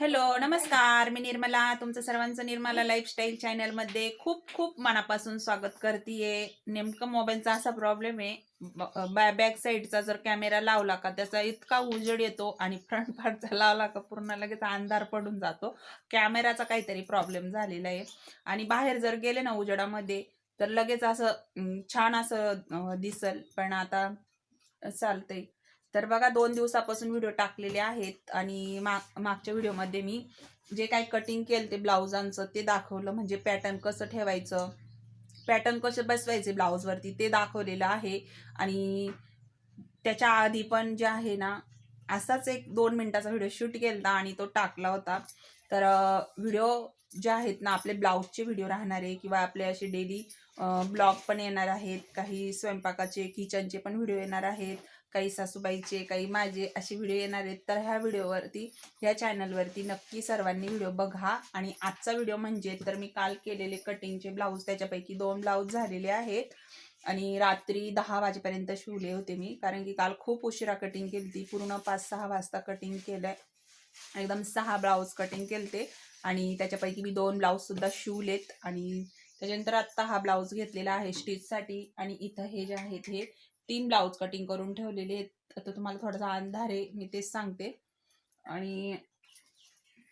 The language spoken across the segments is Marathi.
हॅलो नमस्कार. मी निर्मला तुमचं सर्वांचं निर्मला लाईफस्टाईल चॅनलमध्ये खूप खूप मनापासून स्वागत करते नेमकं मोबाईलचा असा प्रॉब्लेम आहे. बॅ बॅक साईडचा जर कॅमेरा लावला का त्याचा इतका उजेड येतो आणि फ्रंट पार्टचा लावला का पूर्ण लगेच अंधार पडून जातो. कॅमेराचा काहीतरी प्रॉब्लेम झालेला आहे. आणि बाहेर जर गेले ना उजेडामध्ये तर लगेच असं छान असं दिसल. पण आता चालतंय. तर बघा दोन दिवसापासून व्हिडिओ टाकलेले आहेत आणि माग मागच्या व्हिडिओमध्ये मी जे काय कटिंग केलं ते ब्लाऊजांचं ते दाखवलं. म्हणजे पॅटर्न कसं ठेवायचं पॅटर्न कसे बसवायचे ब्लाऊजवरती ते दाखवलेलं आहे. आणि त्याच्या आधी पण जे आहे ना असाच एक दोन मिनिटाचा व्हिडिओ शूट केला आणि तो टाकला होता. तर व्हिडिओ जे आहेत ना आपले ब्लाऊजचे व्हिडिओ राहणार आहे किंवा आपले असे डेली ब्लॉग पण येणार आहेत. काही स्वयंपाकाचे किचनचे पण व्हिडिओ येणार आहेत. काही सासूबाईचे काही माझे असे व्हिडिओ येणार आहेत. तर ह्या व्हिडिओवरती ह्या चॅनलवरती नक्की सर्वांनी व्हिडिओ बघा. आणि आजचा व्हिडिओ म्हणजे तर मी काल केलेले कटिंगचे ब्लाऊज त्याच्यापैकी दोन ब्लाऊज झालेले आहेत. आणि रात्री दहा वाजेपर्यंत शिवले होते मी. कारण की काल खूप उशिरा कटिंग केली ती पूर्ण पाच सहा वाजता कटिंग केलंय. एकदम सहा ब्लाऊज कटिंग केलते. आणि त्याच्यापैकी मी दोन ब्लाऊज सुद्धा शिवलेत. आणि त्याच्यानंतर आत्ता हा ब्लाऊज घेतलेला आहे स्टिचसाठी आणि इथं हे जे आहेत हे तीन ब्लाऊज कटिंग करून ठेवलेले आहेत. आता तुम्हाला थोडासा अंधार आहे मी तेच सांगते. आणि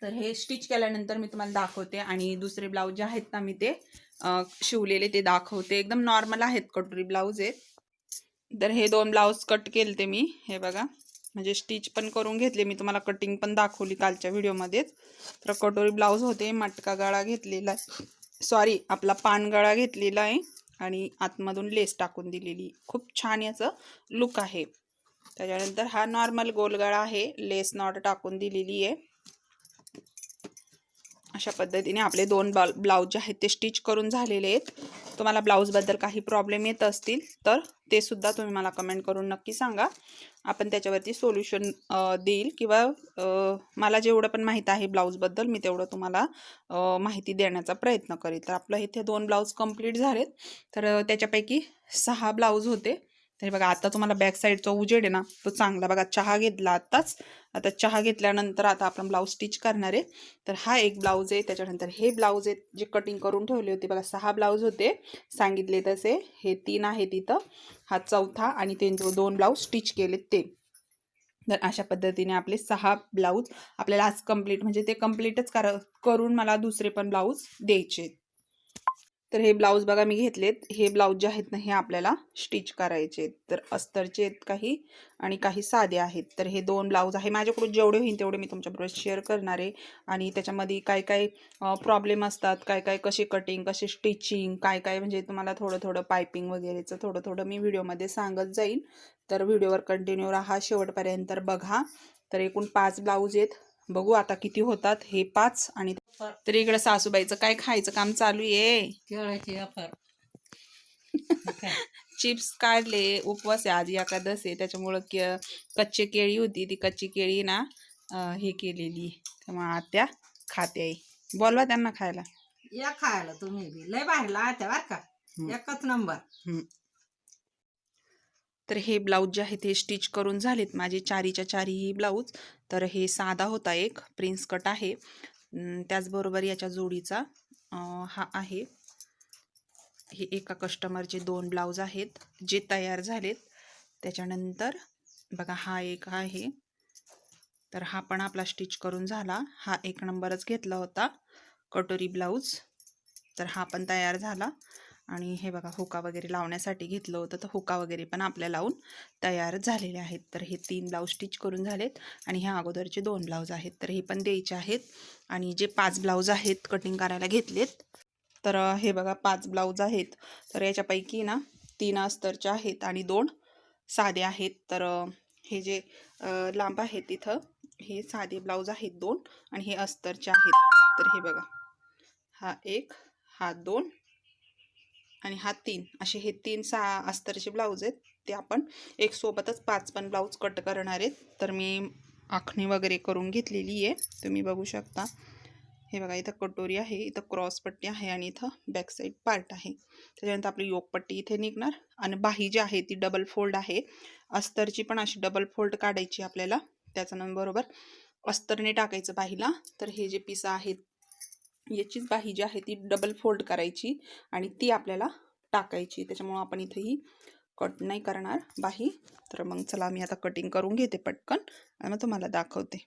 तर हे स्टिच केल्यानंतर मी तुम्हाला दाखवते. आणि दुसरे ब्लाऊज जे आहेत ना मी ते शिवलेले ते दाखवते. एकदम नॉर्मल आहेत कटोरी ब्लाऊज आहेत. तर हे दोन ब्लाऊज कट केले ते मी. हे बघा. म्हणजे स्टिच पण करून घेतले. मी तुम्हाला कटिंग पण दाखवली कालच्या व्हिडिओमध्येच तर कटोरी ब्लाऊज होते. मटका गळा घेतलेला सॉरी आपला पान गळा घेतलेला आहे. आणि आतमधून लेस टाकून दिलेली. खूप छान याचं लुक आहे. त्याच्यानंतर हा नॉर्मल गोलगळा आहे. लेस नॉट टाकून दिलेली आहे अशा पद्धतीने आपले दोन ब्ला ब्लाऊज जे आहेत ते स्टिच करून झालेले आहेत. तुम्हाला ब्लाऊजबद्दल काही प्रॉब्लेम येत असतील तर ते सुद्धा तुम्ही मला कमेंट करून नक्की सांगा. आपण त्याच्यावरती सोल्युशन देईल किंवा मला जेवढं पण माहीत आहे ब्लाऊजबद्दल मी तेवढं तुम्हाला माहिती देण्याचा प्रयत्न करेल. तर आपलं इथे दोन ब्लाऊज कंप्लीट झालेत. तर त्याच्यापैकी सहा ब्लाऊज होते. तरी बघा आता तुम्हाला बॅक साईडचा उजेड आहे ना तो चांगला बघा चहा घेतला आत्ताच आता चहा घेतल्यानंतर आता आपण ब्लाऊज स्टिच करणार आहे. तर हा एक ब्लाऊज आहे त्याच्यानंतर हे ब्लाऊज आहेत जे कटिंग करून ठेवले होते. बघा सहा ब्लाऊज होते. सांगितले तसे. हे तीन आहे तिथं. हा चौथा आणि ते जो दोन ब्लाऊज स्टिच केलेत ते. तर अशा पद्धतीने आपले सहा ब्लाऊज आपल्याला आज कंप्लीट म्हणजे ते कम्प्लीटच कर करून मला दुसरे पण ब्लाऊज द्यायचे आहेत. तर हे ब्लाऊज बघा मी घेतलेत. हे ब्लाऊज जे आहेत ना हे आपल्याला स्टिच करायचे आहेत. तर अस्तरचे आहेत काही आणि काही साधे आहेत. तर हे दोन ब्लाऊज आहे. माझ्याकडून जेवढे होईल तेवढे मी तुमच्याबरोबर शेअर करणार आहे. आणि त्याच्यामध्ये काय काय प्रॉब्लेम असतात काय काय कसे कटिंग कसे स्टिचिंग काय काय म्हणजे तुम्हाला थोडं थोडं पायपिंग वगैरेचं थोडं थोडं मी व्हिडिओमध्ये सांगत जाईन. तर व्हिडिओवर कंटिन्यू राहा. शेवटपर्यंत बघा. तर एकूण पाच ब्लाऊज आहेत. बघू आता किती होतात हे पाच आणि तर इकडं सासूबाईचं काय खायचं काम चालू आहे? केळाची चिप्स काढले उपवास आहे आज एकादस आहे त्याच्यामुळं के कच्ची केळी होती ती कच्ची केळी ना हे केलेली त्यामुळे आत्या खाते आहे. बोलवा त्यांना खायला. या खायला तुम्ही बी. लय बाहेर लावत्या बर का. एकच नंबर. तर हे ब्लाऊज जे आहे ते स्टिच करून झालेत माझे चारीच्या चारीही ब्लाऊज. तर हे साधा होता एक प्रिन्स कट आहे. त्याचबरोबर याच्या जोडीचा हा आहे. हे एका कस्टमरचे दोन ब्लाऊज आहेत जे तयार झालेत. त्याच्यानंतर बघा हा एक आहे. तर हा पण आपला स्टिच करून झाला. हा एक नंबरच घेतला होता कटोरी ब्लाऊज. तर हा पण तयार झाला. आणि हे बघा हुका वगैरे लावण्यासाठी घेतलं होतं तर हुका वगैरे पण आपल्या लावून तयार झालेले आहेत. तर हे तीन ब्लाऊज स्टिच करून झालेत आणि ह्या अगोदरचे दोन ब्लाऊज आहेत. तर हे पण द्यायचे आहेत आणि जे पाच ब्लाऊज आहेत कटिंग करायला घेतलेत. तर हे बघा पाच ब्लाऊज आहेत. तर याच्यापैकी ना तीन अस्तरचे आहेत आणि दोन साधे आहेत. तर हे जे लांब आहेत तिथं हे साधे ब्लाऊज आहेत दोन आणि हे अस्तरचे आहेत. तर हे बघा हा एक हा दोन आणि हा तीन. असे हे तीन सहा अस्तरचे ब्लाऊज आहेत. ते आपण एक सोबतच पाच पण ब्लाऊज कट करणार आहेत. तर मी आखणी वगैरे करून घेतलेली आहे. तुम्ही बघू शकता. हे बघा इथं कटोरी आहे इथं क्रॉस पट्टी आहे आणि इथं बॅकसाईड पार्ट आहे. त्याच्यानंतर आपली योगपट्टी इथे निघणार आणि बाही जी आहे ती डबल फोल्ड आहे. अस्तरची पण अशी डबल फोल्ड काढायची आपल्याला. त्याच्यानंतर बरोबर अस्तरने टाकायचं बाहीला. तर हे जे पिसं आहेत याचीच बाही जी आहे ती डबल फोल्ड करायची आणि ती आपल्याला टाकायची. त्याच्यामुळं आपण इथेही कट नाही करणार बाही. तर मग चला मी आता कटिंग करून घेते पटकन आणि मग तुम्हाला दाखवते.